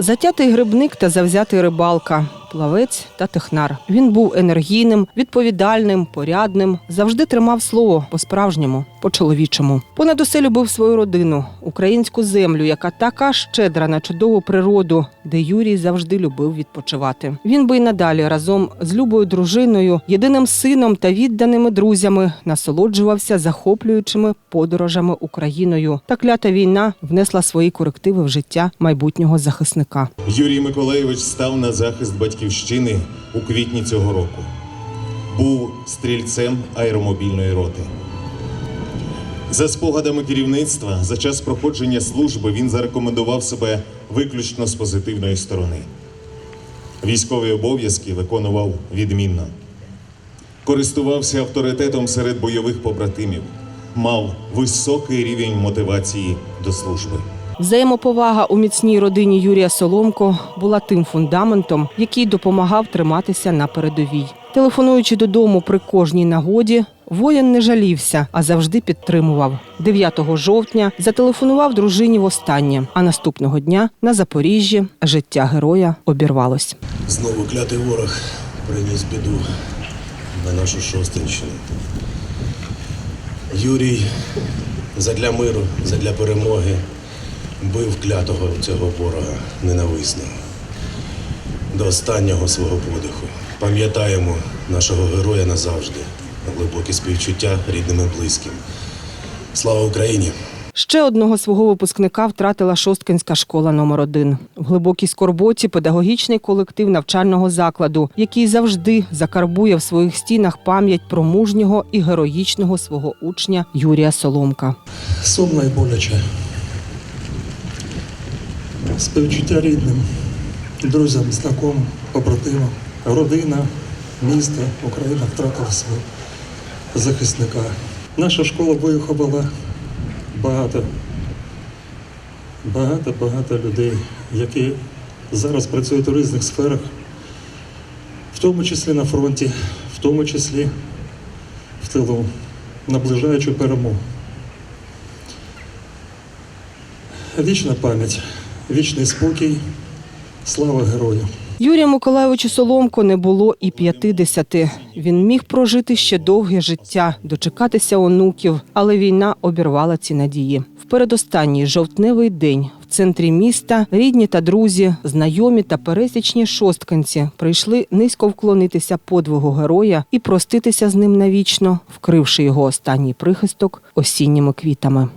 Затятий грибник та завзятий рибалка, плавець та технар. Він був енергійним, відповідальним, порядним, завжди тримав слово по-справжньому, по-чоловічому. Понад усе любив свою родину, українську землю, яка така щедра на чудову природу, де Юрій завжди любив відпочивати. Він би й надалі разом з любою дружиною, єдиним сином та відданими друзями насолоджувався захоплюючими подорожами Україною. Та клята війна внесла свої корективи в життя майбутнього захисника. Юрій Миколайович став на захист батьківщини у квітні цього року. Був стрільцем аеромобільної роти. За спогадами керівництва, за час проходження служби він зарекомендував себе виключно з позитивної сторони. Військові обов'язки виконував відмінно. Користувався авторитетом серед бойових побратимів, мав високий рівень мотивації до служби. Взаємоповага у міцній родині Юрія Соломко була тим фундаментом, який допомагав триматися на передовій. Телефонуючи додому при кожній нагоді, воїн не жалівся, а завжди підтримував. 9 жовтня зателефонував дружині востаннє, а наступного дня на Запоріжжі життя героя обірвалось. Знову клятий ворог приніс біду на нашу шостинщину. Юрій задля миру, задля перемоги бив клятого цього ворога ненависного. До останнього свого подиху. Пам'ятаємо нашого героя назавжди. Глибокі співчуття рідним і близьким. Слава Україні! Ще одного свого випускника втратила Шосткинська школа номер 1 В глибокій скорботі педагогічний колектив навчального закладу, який завжди закарбує в своїх стінах пам'ять про мужнього і героїчного свого учня Юрія Соломка. Сумно і боляче. Співчуття рідним, друзям, знакомим, побратимам, родина, місто, Україна втратила свого захисника. Наша школа виховала багато, багато, багато людей, які зараз працюють у різних сферах, в тому числі на фронті, в тому числі в тилу, наближаючи перемогу. Вічна пам'ять, вічний спокій, слава герою. Юрію Миколайовичу Соломко не було і 50. Він міг прожити ще довге життя, дочекатися онуків, але війна обірвала ці надії. В передостанній жовтневий день в центрі міста рідні та друзі, знайомі та пересічні шостканці прийшли низько вклонитися подвигу героя і проститися з ним навічно, вкривши його останній прихисток осінніми квітами.